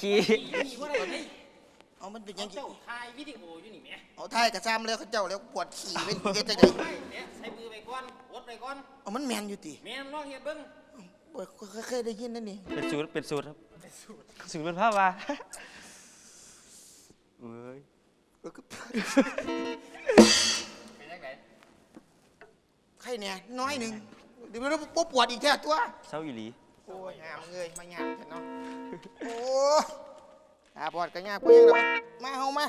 ขี้ปวดขี้มีว่าอะไรนี่เอามันเป็นหยัเอางไงเจ้าถ่ายวิดีโออยู่นี่แหม่เอาไทยกระซ้ำเลยเขาเจ้าแล้วปวดขี่เป็นเฮ็ดจังไดไม่เนี่ยใช้มือไปก่อนอดไปก่อนเอามันแมนอยู่ติแม่นลองเฮ็ดเบิ่งบ่เคยได้ยินนั่นนี่เป็นสูตรเป็นสูตรครับสูตรเป็นภาพว่าเอ้ยเออก็เป็นยังไงใครเนี่ยน้อยหนึ่งเดี๋ยวมันบ่ปวดอีกแค่ตัวเศร้าอีหลี โอ้ยหามเงยมาหยาบกันเนาะ โอ้อาปอดกันยากกูยังหรอมาเฮามา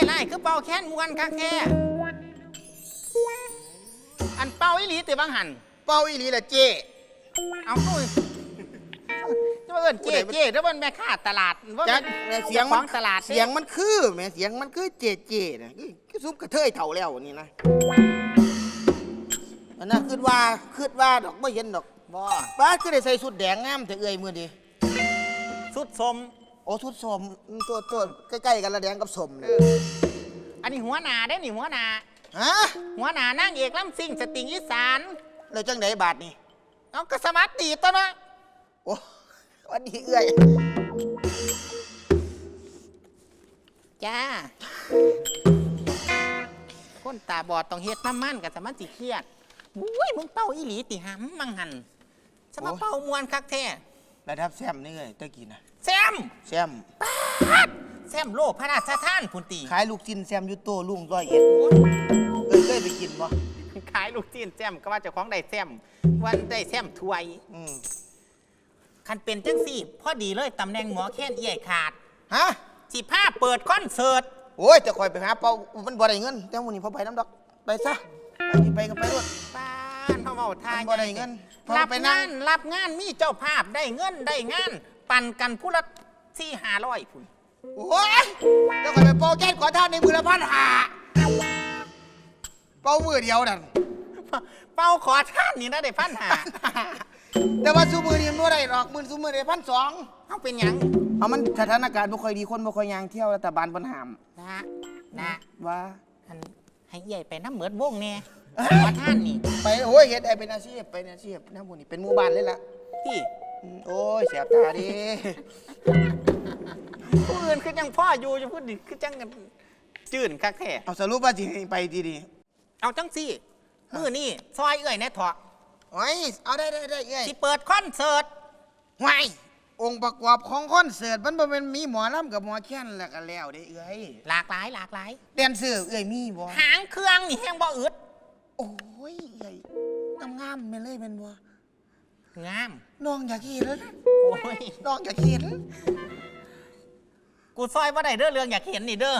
พวกขี่ไล่ๆคือเป่าแค้นมวนคักแท้อันเป่าอีหลีติบังหันเป้าอีหลีละเจ้เอาตุ้ยจะมาเอิ้นเจ๊เจ๊แล้วมันแม่ค้าตลาดว่าจัแม่กเสียงขมัอนงตลาดเสียงมันคือแหม่เสียงมันคือเจเจนะคือคือซุปกระเทยเถ่าแล้วนี่นะอันนั้นคิดว่าคิดว่าดอกไม่เห็นดอกบ่ป้าคือได้ใส่สุดแดงงามแต่เอื่อยมือดีสุดสมโอ้ทุดสมตัวตัวใกล้ๆกันละแดงกับสมเนี่ยอันนี้หัวหน้าได้นี่หัวหน้าฮะหัวหน้านางเอกลำซิ่งสติงอีสานแล้วจังไดบาทนี่เอาก็สมัครดีตัวเนาะโอ้วันนี้เอื่อยจ้า คนตาบอดต้องเฮ็ดน้ำมันกับสมันติเครียดอุ้ยมึงเป้าอีหลีติหำมังหันสมาเป้ามวนคักแท้ระดับแซมนี่เลยตะกี้นะ แซมแซมแซมโลกพระราชทานพุ่นตีขายลูกชิ้นแซมอยูโตลุงร้อยเอ็ดเคยเคยไปกินบ่ขายลูกจีนแซมก็ว่าเจ้าของได้แซมวันได้แซมถวย อืมคันเป็นจังสี่พอดีเลยตำแหน่งหมอแค้นเอี่ยขาดฮะสิภาเปิดคอนเสิร์ตโอ้ยจะคอยไปหาเป้ามันบ่ได้เงินแต่วันนี้พอไปน้ำดอกไปซะไปที่ไปก็ไปรถบ้านเขาเมาทายมันบ่ได้เงินพอรับไปนั่งางนรับงานมีเจ้าภาพได้เงินได้งาน ปั่นกันผู้ละสี่ห้าร้อยพุ่นโอ้ยจะคอยไปเป้าแก้ขอทานในมือละพันหาเป้ามือเดียวนั่น เป้าขอท่านนี่นะได้พันหาแต่ว่าซูมือนี่มันบ่ได้หรอกมือซูมือได้พันสองเขาเป็นหยังเอามันสถานการณ์บ่ค่อยดีคนบ่ค่อยยางเที่ยวรัฐบาลเพิ่นห้ามนะนะว่า อันให้ใหญ่ไปน้ำเหมือนวงเนี่ยขอท่านนี่ไปโอ้ยเฮ็ดได้เป็นอาชีพเป็นอาชีพนะหมู่นี่เป็นหมู่บ้านเลยล่ะ ที่อืม โอ้ยแสบตาดิผู้อื่นคือจังพ่ออยู่จะพูดดิคือจังกันจื่นคักแท้เอาสรุปว่าสิให้ไปดีดีเอาจังสี่ มือนี่ซอยเอื่อยแน่ถอะโอ้ยเอาได้ได้ได้เอ้ยสิเปิดคอนเสิร์ตไว้องค์ประกอบของคอนเสิร์ตมันบ่แม่นมีหมอลำกับหมอแค้นแล้วก็แล้วเด้เอ้ยหลากหลายหลากหลาย แดนเซอร์เอ้ยมีบ่หางเครื่องนี่แห้งบ่อึดโอ้ยเอ้ยงามๆแม่นเลยแม่นบ่ งาม น้องอยากเห็นโอ้ย น้องอยากเห็นกูซอยว่าได้เด้อเรื่องอยากเห็นนี่เด้อ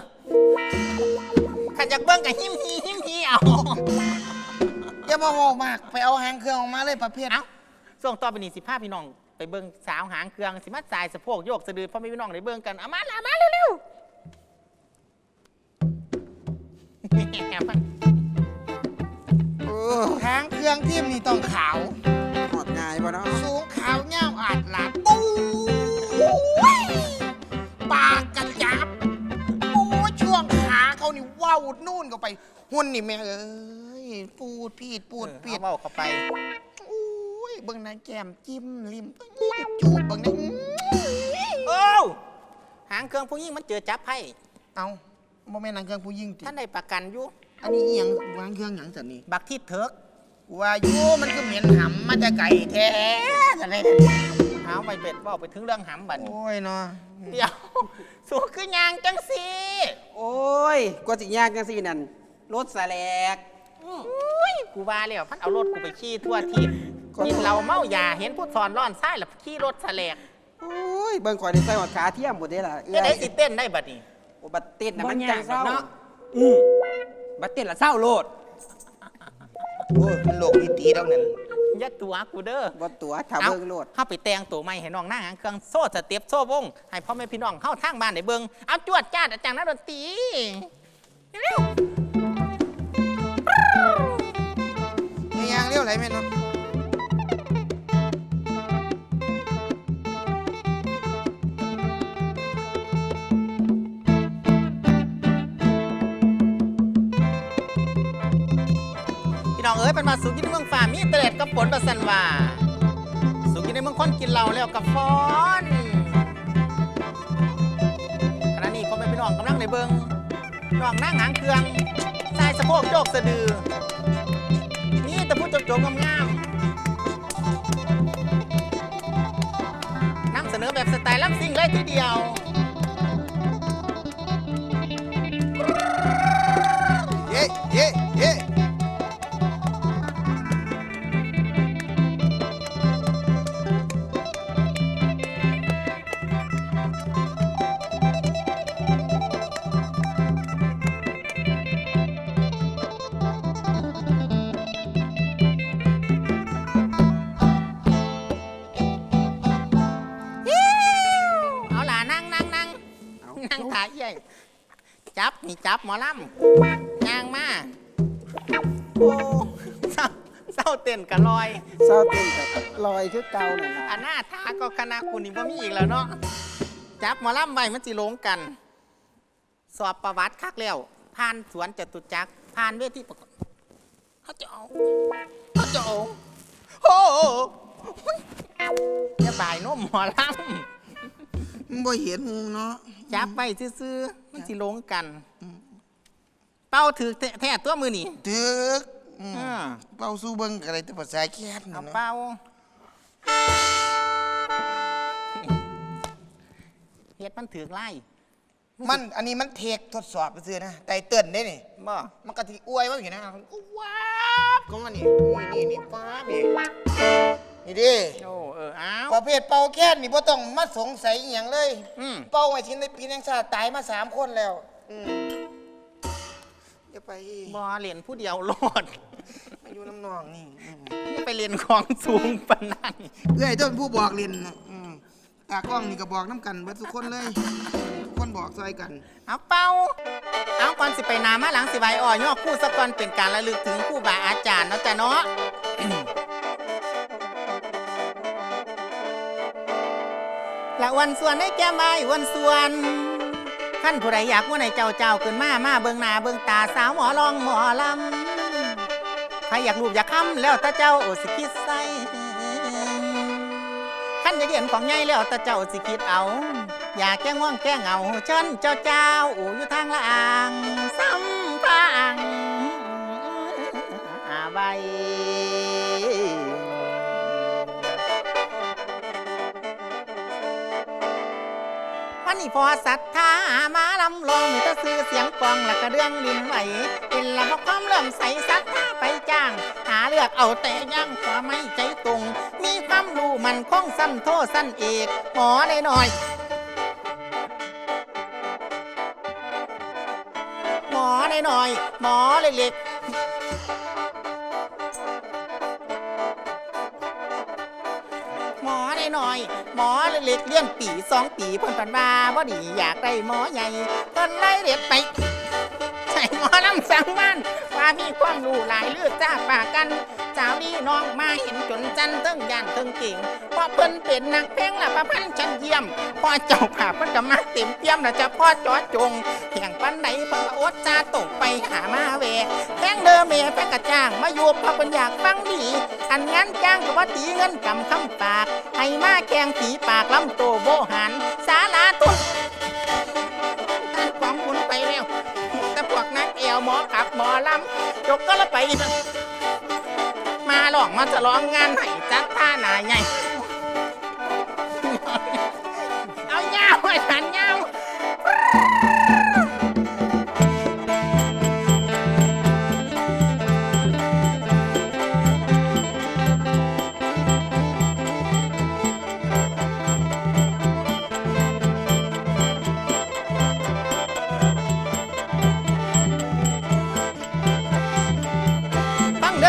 ขันอยากเบิ้งกับหิมฮีหิมฮีเอา อย่ามาโง่มาก ไปเอาหางเครื่องออกมาเลยประเภทเอาส่งต่อไปนี่สิพาพี่น้อง ไปเบิ้งสาวหางเครื่องสิมาสายสะโพกโยกสะดือพ่อแม่พี่น้องได้เบิ้งกันเอามาละมาเร็วๆเออหางเครื่องทีมนี่ต้องขาว หอดง่ายป่ะเนาะสูงขาวเงาวอาดหลาดปูยปากกันยับโอ้ยช่วงขาเขานี่เว้าวนู่นเข้าไป หุ่นนี่แม่เอ้ยปูดพีดปูดปีดเอาเบาเข้าไปโอ้ยเบิ่งนางแก้มจิ้มริมจูบเบิ่งนะอื้อโอ้วหางเครื่องผู้หญิงมันเจอจับไพ่เอาบ่แม่นหนังเครื่องผู้หญิงติท่านได้ประกันอยู่อันนี้อีหยังวางเครื่องหยังสันนี่บักที่เถิก ว่าอยู่มันก็เหม็นหำมาแต่ไก่แท้อะไรเอาไปเบ็ดเว่าไปถึงเรื่องหำบัดนี้โอ้ยเนาะเดี๋ยวสูคือยางจังสีโอ้ยกว่าสิยากจังซี่นั่นรถแสลก อุ้ยกูว่าแล้วพันเอารถกูไปขี่ทั่วทีบก็ กินเราเมายาเห็นผู้สอนร้อนไส้แล้วขี่รถแสลกโอ้ยเบิ่งข่อยได้ใส่หัวขาเทียมบ่ได้ล่ะเอ้จะได้ยสิเต้นได้บัดนี้ โอ้บัดเต้นน่ะบ่มันยาจักงเศร้าดอกเนาะ อืมบัดเต้นละเศร้าโลด โอ้ยมันโลกอีตีแล้วนั่นอย่าตัวกูเด้อ บ่ตัวถ้าเอาเบิ่งโลด เข้าไปแต่งตัวใหม่ให้น้องหน้าหางเครื่องโซ่สเต็ปโซ่วง ให้พ่อแม่พี่น้องเข้าทางบ้านได้เบิ่งเอาจวดจ้าดอาจารย์นักดนตรีเร็วอีหยังเรียวไหลแม่นเนาะ พี่น้องเอ้ยเป็นมาสุกินในเมืองฝ่ามีเตล็ดกับฝนประสันว่าสุกินในเมืองคนกินเหล้าแล้วกับฟอนขณะนี้พ่อแม่พี่น้องกำลังในเบิงน้องนั่งหางเครื่องสายสะโพกโยกสะดือนี่ตะพูดโจงๆงามๆนำเสนอแบบสไตล์ล้ำซิ่งเลยทีเดียว จับนี่จับหมอลำย่างมาโอ้เศร้าเศร้าเต้นกันลอย เศร้าเต้นกับลอยคือเก่านั่นอัน่ะนหน้าทาก็คณะกูนี่บ่มีอีกแล้วเนาะจับหมอลำไว้มันสิลงกัน สอบประวัติคักแล้วผ่านสวนจตุจักรผ่านเวทีประกวดเขาจะเอาเขาจะเอาโอ้โหจะบ่ายนมหมอลำมันบ่เห็นหูเนาะ จับไปซื่อๆมันสิลงกัน เป้าถือแท้ๆตัวมือนี่ตึกอืมอ่าเป้าสู้เบิ่งอะไรแต่ภาษาแค้นเอาเนาะเป้า เฮ็ดมันถือไล่มันอันนี้มันเทคทดสอบไปซื้อนะแต่เตือนได้นี่บ่มันก็ที่อวยว่าอย่างนะว้าบของมันนี่นี่นี่นี่ป้าบนี่นี่ดิโอ้เออเอาประเภทเป่าแค้นนี่บ่ต้องมาสงสัยอหย่างเลยอืมเป่าไว้ชิ้นในปีนังชาติตายมาสามคนแล้วอืม อย่าไปบ่เล่นผู้เดียวโลดมาอยู่น้ำนองนี่อืมอย่าไปเล่นของสูงปานนั้นเอ้ยต้นผู้บอกเรียนนะอืมตากล้องนี่ก็บอกน้ำกันเบิดทุกคนเลยทุกคนบอกซอยกัน เอาเป้าเอาก่อนสิไปนามาหลังสิไหวอ่อยอกคู่สะก่อนเป็นการระลึกถึงครู่บาอาจารย์เนาะจ้ะเนาะ ละวันส่วนให้แก้มใบวันส่วน ขั้นผู้ใดอยากว่าในเจ้าเจ้าขึ้นมามาเบิงหนาเบิงตาสาวหมอลองหมอลำใครอยากรูปอยากค้ำแล้วตาเจ้าโอสิคิดใส่ขั้นอยากเห็นของใหญ่แล้วตาเจ้าสิคิดเอา อยากแก้ง่วงแก้เหงาเชิญเจ้าเจ้าอู่ยู่ทางละอ่างซ้ำพังอาใบ วันนี้พอศรัทธามาลำลองมีแต่ซื้อเสียงกองและกระเดื่องลินไหวเป็นละเพราะความเริ่อมใสศรัทธาไปจ้าง หาเลือกเอาแต่ย่างความไม่ใจตรง มีความรู้มันคงสั้นโทสั้นเอกหมอได้หน่อยหมอได้หน่อยหมอเล็กๆ หมอได้หน่อย หมอเล็กเลี้ยนปีสองปีเพิ่นปันว่าบ่ดีอยากได้หมอใหญ่เพิ่นไล่เด็ดไป ใส่หมอน้ำสังมันว่ามีความรู้หลายเลือดจ้าปากกันสาวดีน้องมาเห็นจนจันเติ้งยานเติ้งเก่งเพราะเพิ่นเป็นนักเพลงละประพันธ์ชั้นเยี่ยมพ่อเจ้าผ่าเพิ่นก็มาเต็มเปี่ยมล้วจะพ่อจอจงเพียงปันไหนเพิ่นก็อดจ้าตกไปหามาแหว งเดิมเมแพงกระจ้าง มาอยู่เพราะเพิ่นอยากฟังดี อันงั้นจ้างก็ว่าตีเงินกำคำปาก ให้มาแกงผีปากลำโตโบหันสาลาตุนของคุณไปแล้วตะพวกนักเอวหมอขับหมอลำจกก็ละไป มาหลอกมาจะร้องงานให้จัดท่าหนาใหญ่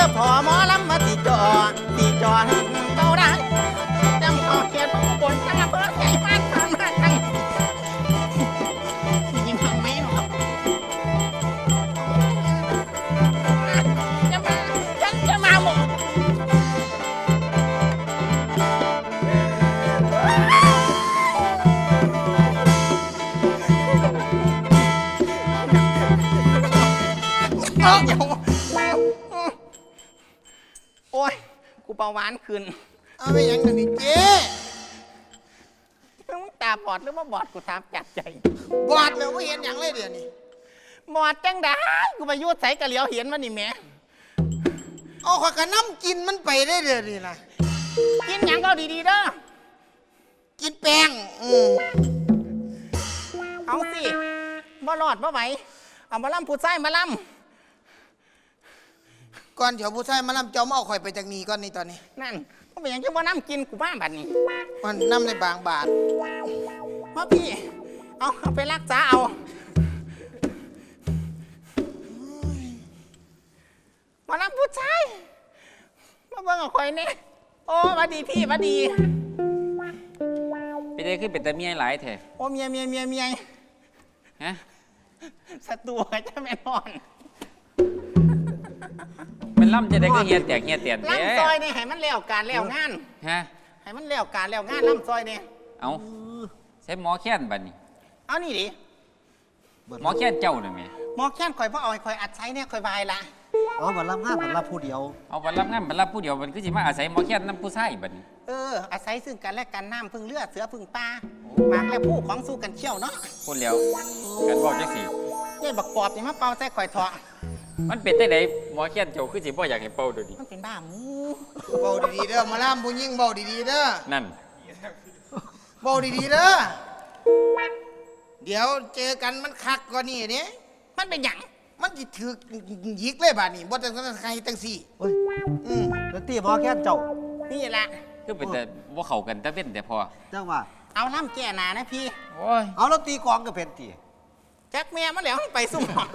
อพอหมอลำมาตีจอตีจอให้เบาได้จำขอเขียนพระบนจังเบอร์ใหญ่มากทำมาตั้งยิงทำไหมหรอกจะมาฉันจะมาหมดเอา บาหวานขึ้นเอาไปหยังกันนี่เจ๊มึงตาบอดหรือว่าบอดกูถามจัดใจ บอดเลยว่าเห็นหยังเลยเดี๋ยวนี้บอดจังได้กูไปยุดใส่กะเหลียวเห็นมันนี่แหม่เอาข้อยกระน้ำกินมันไปได้เดี๋ยวนี้นะกินหยังก็ดีๆเด้อ กินแป้งอืมเอาสิบ่รอดบ่ไหวเอามาล่ำผู้ชายมาล่ ก่อนเดี๋ยวผู้ชายมาลำเจ้ามาเอาข่อยไปจากนี้ก่อนนี่ตอนนี้ำนั่นก็เป็นหยังจะบ่น้ำกินกูบ้าบัดนี้มันน้ำในบางบาทเพราะพี่ เอาเอาไปรักษาเอา มาล่ำผู้ชายมาเบิ่งกับข่อยเนี่ยโอ้หวัดดีพี่หวัดดีเป็นได้ขึ้นเป็นแต่เมียหลายแท้โอ้เมียเมียเมียเมียฮะ ศัตรูจะแม่นอนเป็น ล่ำจะได้ก็เฮียแตกเฮียเตียนแท้ล่ำซอยเนี่ยให้มันแล้วการแล้วงาน ฮะ ให้มันแล้วการแล้วงานล่ำซอยเนี่ยเอาใช้หมอแค้นบัดนี้ เอานี่ดิหมอแค้นเจ้าน่ะแม่หมอแค้นข่อยพ่อเอาให้ข่อยอัดใช้เนี่ยข่อยบายละเอาบัตรรับห้าบัตรรับผู้เดียว เอาบัดรับงานบัดรับผู้เดียวมันคือสิมาอาศัยหมอแค้นนํผู้ชายบัดนี้ เออ อาศัยซึ่งกันและกันน้ำพึ่งเลือดเสือพึ่งปลาหมากและผู้ของสู้กันเชี่ยวเนาะพูดแล้วกันบอกจังซี่เนี่ยบักปอบนี่มาเป่าใส่ข่อยเถาะ มันเป็นจังไดหมอแค้นเจ้าคือสิบ่อยากให้เป่าเดูดิมันเป็นบ้าหมูเบาดีๆเด้อมาล่ำผู้ยิ่งเบาดีๆเด้อนั่น เบาดีๆเด้อเดี๋ยวเจอกันมันคักกว่านี่เนี่ยมันเป็นหยังมันจิถือหยิกเลยบาดนี้บ่ต้องใครตั้งสี่เฮ้ยอืมแล้วตีหมอแค่นเจ้านี่แหละคือเป็นแต่บ่เข้ากันแต่เว้นแต่พอจังว่า เอาน้ำแก่หนานะพี่ โอ้ยเอาแล้วตีกลองก็เป็นตีแจ็คแม่มันแล้วไปสุ่มหอง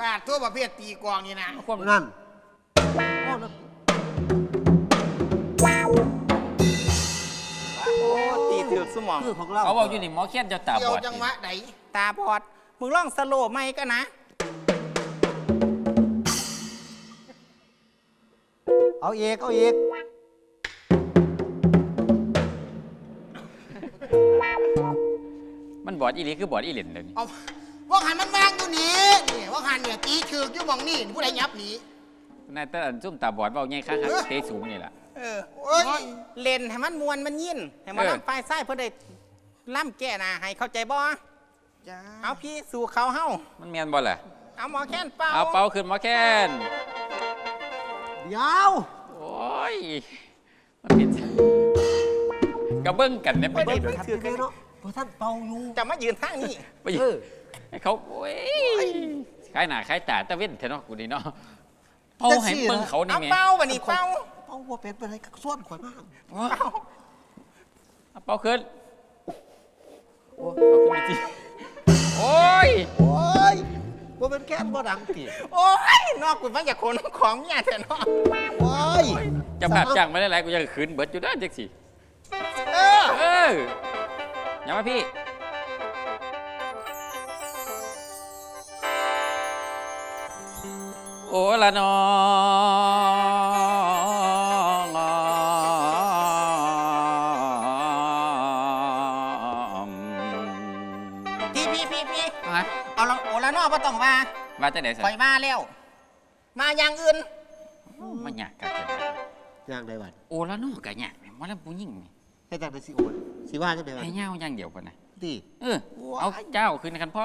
ปาดทั่วประเภทตีกลองนี่นะความนั่นโอ้แล้วโอ้ตีถือกสมอง คือของเราเขาบอกอยู่นี่หมอแค้นเจ้าตาเกี่ยบวอดจังหวะไหนตาบอด มึงลองสโลว์ไม่ก็นะ เอาเอกเอาเอกมันบอดอีหลีคือบอดอีเหลนเดี๋ยวนี้เอา ว่าหันมันวางอยู่นี่นี่ว่าหันเนี่ยตีถือกอยู่หมองนี่ผู้ใดยับหนีนายตาอันซุ่มตาบอดเว้าใหญ่คักๆเตะสูงนี่ล่ะเออโอ้ยเล่นให้มันมวนมันยินให้มันเออล่ำไฟไส้เพื่อได้ล่ำแก่หนาให้เข้าใจบ่จ้าเอาพี่สู่เขาเฮ้ามันแม่นบ่ล่ะเอาหมอแค้นเป่าเอาเป่าขึ้นหมอแค้นยาวโอ้ย มันเป็นกระเบิ้งกันเนี่ยไปไม่เดี๋ได้ยวไปถือกันเนาะเพราะท่านเป่าอยู่จะมายืนทางนี้ไปอยู่เออ ให้เขาโอ้ยคล้ายหน้าคล้ายตาตะเว้นเถอะเนาะกูนี่เนาะเป่าให้เบิ้งเขานี่เอาแม่เป่าบันนี้เป่าเป่าว่าเป็นอะไรก็ส่วนข่อยมากเอาเป่าขึ้นโอ้เอาขึ้นไปทีโอ้ยโอ้ยว่าเป็นแค่นบ่ดังตีโอ้ยนอกกูมันอยากคนของเมียเถอะเนาะโอ้ยจะภาพจ้างมาได้ไรกูยังขืนเบิดอยู่ด้านจังสิเออเอออย่ามาพี่ โอ้ละน้องพี่พี่พี่พี่ฮะเอาละโอละเนอบ่ต้องว่าว่าจะไหนสิปล่อยมาแล้ว มาอย่างอื่นมันยากกันจังย่างได้บัดโอ้ละน้องกะยากแม่มันแล้วผู้หญิงนี่ให้จังได้สิโอนสิว่าจังได๋บัดให้เงาอย่างเดียวกันนะตีเออเอาเจ้าคืนกันพ่อ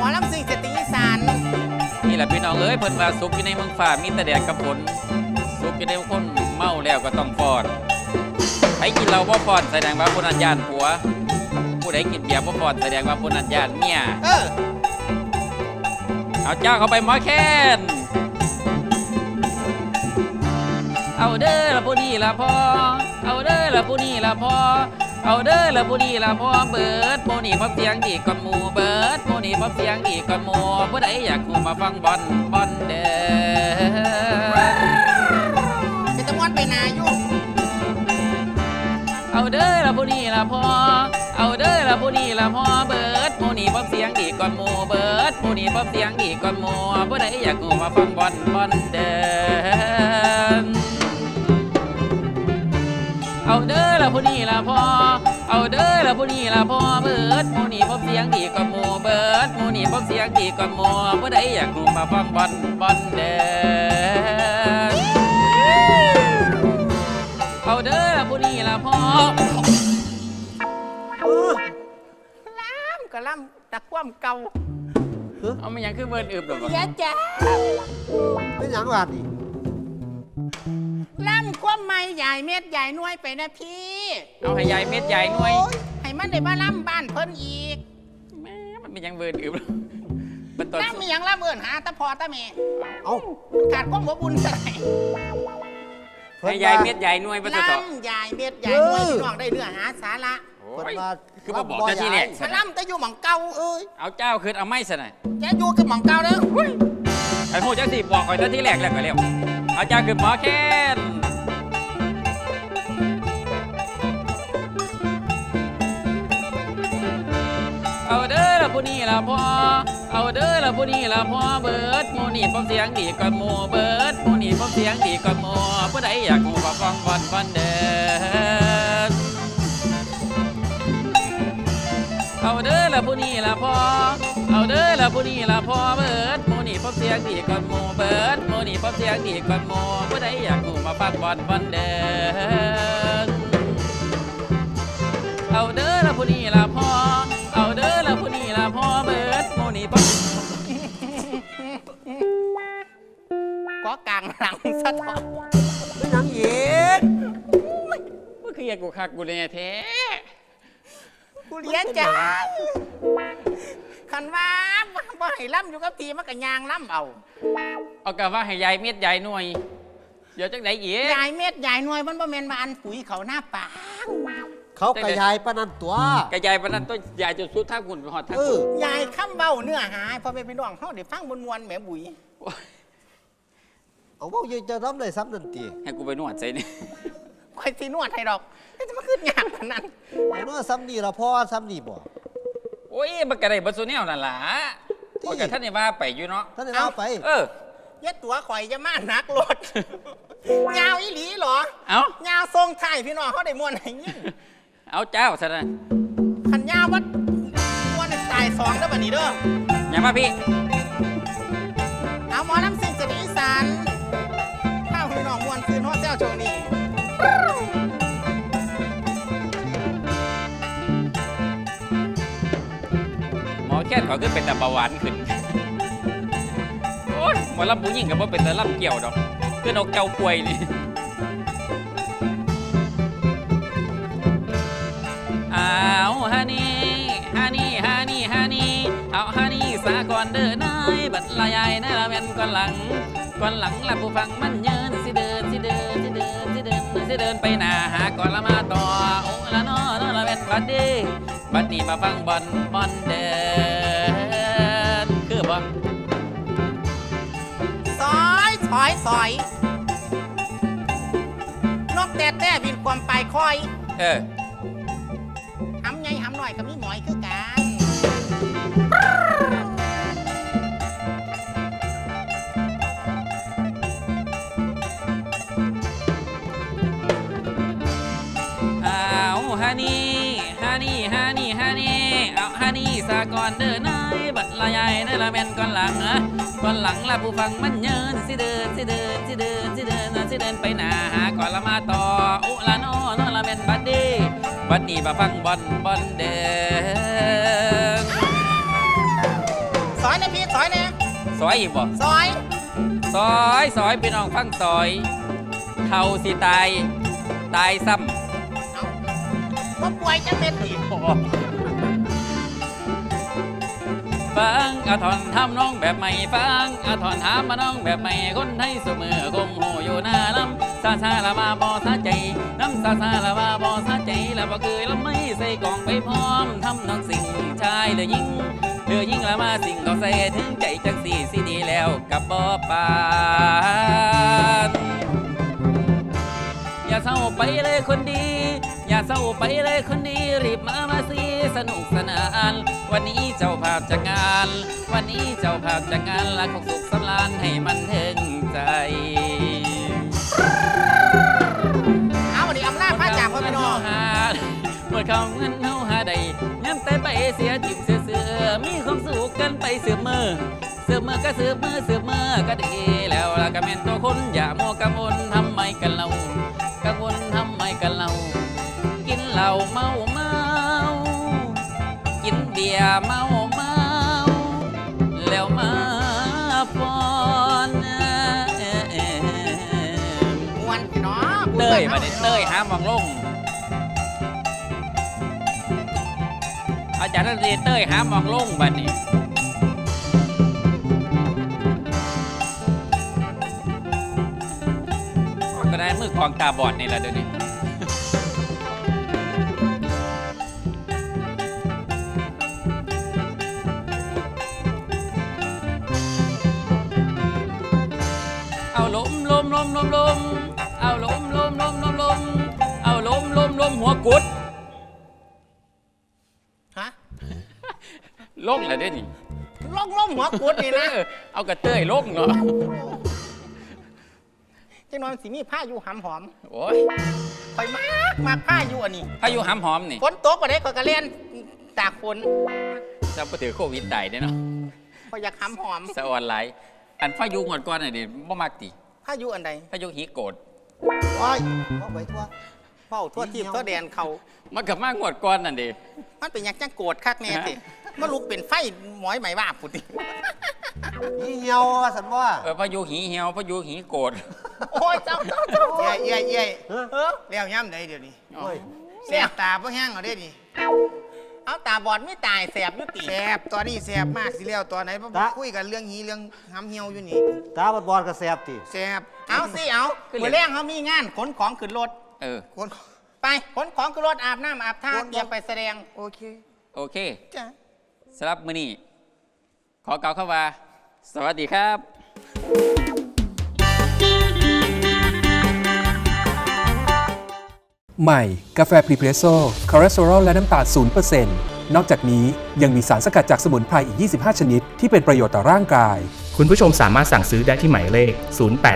มอลำซิ่งสตรีอีสานนี่แหละพี่น้องเอ้ยเพิ่นว่าสุกอยู่ในเมืองฟ้ามีแต่แดดกับฝนสุกอยู่ในคนเมาแล้วก็ต้องฟอนใครกินเหล้าบ่ฟอนแสดงว่าผู้นั้นย่านผัว ผู้ใดกินเบียร์บ่ฟอนแสดงว่าผู้นั้นย่านเมียเออเอาเจ้าเข้าไปหมอแคนเอาเด้อละผู้นี้ละพอเอาเด้อละผู้นี้ละพอ เอาเด้อละผู้นี้ละพ่อเบิดโมนี่พบเสียงดีก่อนหมู่เบิดโมนี่พบเสียงดีก่อนหมู่ผู้ใดอยากหูมาฟังบอลบอลเด้อเป็นตะมวนไปนาอยู่เอาเด้อละผู้นี้ละพ่อเอาเด้อละผู้นี้ละพ่อเบิดโมนี่พบเสียงดีก่อนหมู่เบิดโมนี่พบเสียงดีก่อนหมู่ผู้ใดอยากหูมาฟังบอลบอลเด้อ พอเบิดมูนี่พบเสียงดีกว่าหมูเบิดมูนี่พบเสียงดีกว่าหมูผู้ใดอยากรู้มาฟังบอลบอลเด้อเอาเด้อละผู้นี้ละพ่อล้ำก็ล้ำตะคว่ำเก่าเอามันยังคือเบิร์นอึบหรอวะเสียจ้าเป็นหยังว่านี่ล้ำคว่ำไม่ใหญ่เม็ดใหญ่น่วยไปนะพี่ เอาให้ยายเม็ดใหญ่น่วย มันได้มาล้ำบ้านเพิ่นอีกแม่มันเป็นยังเบิร์นอึบมันตอนล้ำมีหยังล้ำเอินหาตะพอตะเมเอ้าขาดความอบอุ่นใส่ให้ยายเม็ดใหญ่หน่วยมาต่อล้ำใหญ่เม็ดใหญ่หน่วยพี่น้องได้เนื้อหาสาระโอ้เพิ่นยว่าคือมาบอกเจ้าที่แหลกมาล้ำแต่อยู่หม่องเก่าเอ้ยเอาเจ้าคืนเอาไม้ซะหน่อยแกอยู่กับหม่องเก่าเด้อ ไอ้โหจังสิบอกคอยเจ้าที่แหลกแล้วก็เร็วเอาเจ้าคืนหมอแค้น ผู้นี้ละพ่อเอาเด้อละผู้นี้ละพ่อเบิดหมูนี่พบเสียงดีก่อนหมูเบิดหมูนี่พบเสียงดีก่อนหมูผู้ใดอยากหูก็ฟังบอลบอลเด้อเอาเด้อละผู้นี้ละพ่อเอาเด้อละผู้นี้ละพ่อเบิดหมูนี่พบเสียงดีก่อนหมูเบิดหมูนี่พบเสียงดีก่อนหมูผู้ใดอยากหูมาฟังบอลบอลเด้อเอาเด้อละผู้นี้ละพ่อ ก็กลางหลังสะท้อนเป็นหยังอีกเมื่อคืนอยากกูคักกูเลยแท้กูเลี้ยงจ้าคันว่าบ่ให้ล้ำอยู่กับทีมันก็ยางล้ำเอา เอากะว่าให้ยายเม็ดยายหน่วยเดี๋ยวจังไดอีกยายเม็ดยายหน่วยมันบ่แม่นมาอันปุ๋ยเขาหน้าป่าเขากระยายปานนันตัวกะยายปานนั้นต้นยายจนสุดทางหุ่นไปหอดทางเออหุ่นยายค้ำเบ้าเนื้อหาพอไปพี่น้องเฮาได้ฟังมวนๆแหมบุ๋ยโอ้ย เอาเว่าอยู่จะทำได้ซ้ำนั่นตีให้กูไปนวดใส่นี่ คอยสินวดให้ดอกไม่จะมาขึ้นยากขนาดนั้นเอาเนาะซ้ำนี่ละพ่อซ้ำนี่บ่ โอ้ยมันกะได้บัสุแนวนั่นล่ะโอ้ยกะท่านนี่ว่าไปอยู่เนาะท่านได้เอาไป เออ เย็ดตัวข่อยจะมาหนักรถ ยาวอีหลีเหรอเอายาวทรงไทายพี่น้องเขาได้มวนให้ยินเอาเจ้าซะนะขันยาววัดมวนให้ตายสองแล้วบัดนี้เด้อ อย่ามาพี่ เอาหมอลำสิ่งสตรีอีสานข้าวพี่ น้องมวนคืนฮอดเจ้าช่วงนี้หมอแค่นขอขึ้นเป็นแต่เบาหวานขึ้น โอ้ยหมอลำผู้หญิงกับว่าเป็นแต่ลำเกี่ยวดอกคือนกเจ้าป่วยนี่อ้าวฮานี่ฮานี่ฮานี่ฮานี่เอาฮานี่สาก่อนเดินนายบัดลายายนะละแม่นก่อนหลังก่อนหลังละผู้ฟังมันเยินสิ เดินไปหน้าหาก่อนละมาต่อโอ้ละนอนละเป็นบัดดีบัดนี้มาฟังบอลบอลเดินคือบ่ซอยซอยซอยนกแต่แต่บินความไปคอย เออ นี่สากอนเดินนายบัดละยายนะละแม่นก่อนหลังอะก่อนหลังละผู้ฟังมันเยินสิเดินสิเดินสิเดินสิเดินสิเดินไปหน้าหาก่อนละมาต่ออุละนอนอละแม่นบัดดีบัดนี้มาฟังบอลบอลเดินอยนะพี่ซอยนะซอยอีกบ่ซอยซอยซอยพี่น้องฟังซอยเท่าสิตายตายซ้ว่าป่วยจังเม็ดดิำ ฟังอาทอนทำน้องแบบใหม่ฟังอาทอนถามมาน้องแบบใหม่คนไทยเสมอคงหูอยู่หน้าน้ำซาซาละมาบอซาใจน้ำซาซาละมาบอซาใจละบ่เคยละไม่ใส่กล่องไปพร้อมทำน้องสิ่งชายเลยยิ่งเดือยิ่งละมาสิ่งก็ใส่ถึงใจจังสี่สิดีแล้วกับบ่ปานอย่าเศร้าไปเลยคนดี เศร้าไปเลยคนดีรีบมามาสิสนุกสนาน วันนี้เจ้าภาพจากงาน วันนี้เจ้าภาพจากงานละคงสุขสำราญให้มันถึงใจเอาดิอำนาจพระจ่าพ่อพี่น้องหาเมื่อเขาเงินเฮาหาได้ย้ำแต่ไปเสียจิมเสือเสือมีความสุขกันไปเสือมือเสือมือก็เสือมือเสือมือก็ดีแล้วละก็แม่นตัวคนอย่ามัวกังวลทำ เหล้าเมาเมากินเบียร์เมาเมาแล้วมาฟอนมวนพี่น้องเต้ยมาดิเต้ยห้ามมองลงอาจารย์ดนตรีเต้ยห้ามมองลงบัดนี้ก็ได้มือกองตาบอดนี่แหละเดี๋ยวนี้ กุดฮะลงแล้วเด้นี่ล่องล่มหัวกุดนี่นะเออเอากระเต้ยลงเนาะจังน้อยสิมีผ้าอยู่หำหอมโอ้ยคอยมากมากผ้าอยู่อันนี้พายุหำหอมนี่ฝนตกกว่าได้ก็กระเล่นตากฝนจะไปถือโควิดได้เด้เนาะคอยอยากหำหอมสะออนไลน์อันพายุงวดก่อนน่ะดิบ่มักติผ้าอยู่อันใดพายุหิโกดโอ้ยเอาไปทั่ว เฝ้าทั่วทีมทั่วแดนเขามันกับมากงวดก่อนนั่นดิมันเป็นหยังจังโกรธคักแน่สิมาลุกเป็นไฟหมอยไหมว่าพุตินี่เหี่ยวว่าสันว่าเออพายุหิเหี่ยวพายุหิโกดโอ้ยเจ้าเจ้าเจ้าเอ้ยเอ้ยเอ้ยเออเลี้ยวย่ำใดเดี๋ยวนี้โอ้ยแสบตาเพื่อแห้งเอาได้ดิเอาตาบอดไม่ตายแสบอยุติแสบตอนนี้แสบมากสิแล้วตอนไหนเพราะคุยกันเรื่องหีเรื่องหำเหี่ยวอยู่นี่ตาบอดบอดๆก็แสบติแสบเอาสิเอาเมื่อแรงเขามีงานขนของขึ้นรถ เออ คน ไปขนของขึ้นรถอาบน้ำอาบท่าขนเตรียมไปแสดง โอเคโอเคจ้ะสำหรับมื้อนี้ขอกล่าวเข้าว่า สวัสดีครับ ใหม่ กาแฟพรีเพรสโซ่คอเลสเตอรอลและน้ำตาล0%นนอกจากนี้ยังมีสารสกัดจากสมุนไพรอีก 25 ชนิด ที่เป็นประโยชน์ต่อร่างกาย คุณผู้ชมสามารถสั่งซื้อได้ที่หมายเลข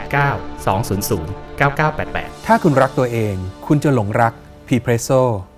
089 200 9988 ถ้าคุณรักตัวเอง คุณจะหลงรักพรีเพรสโซ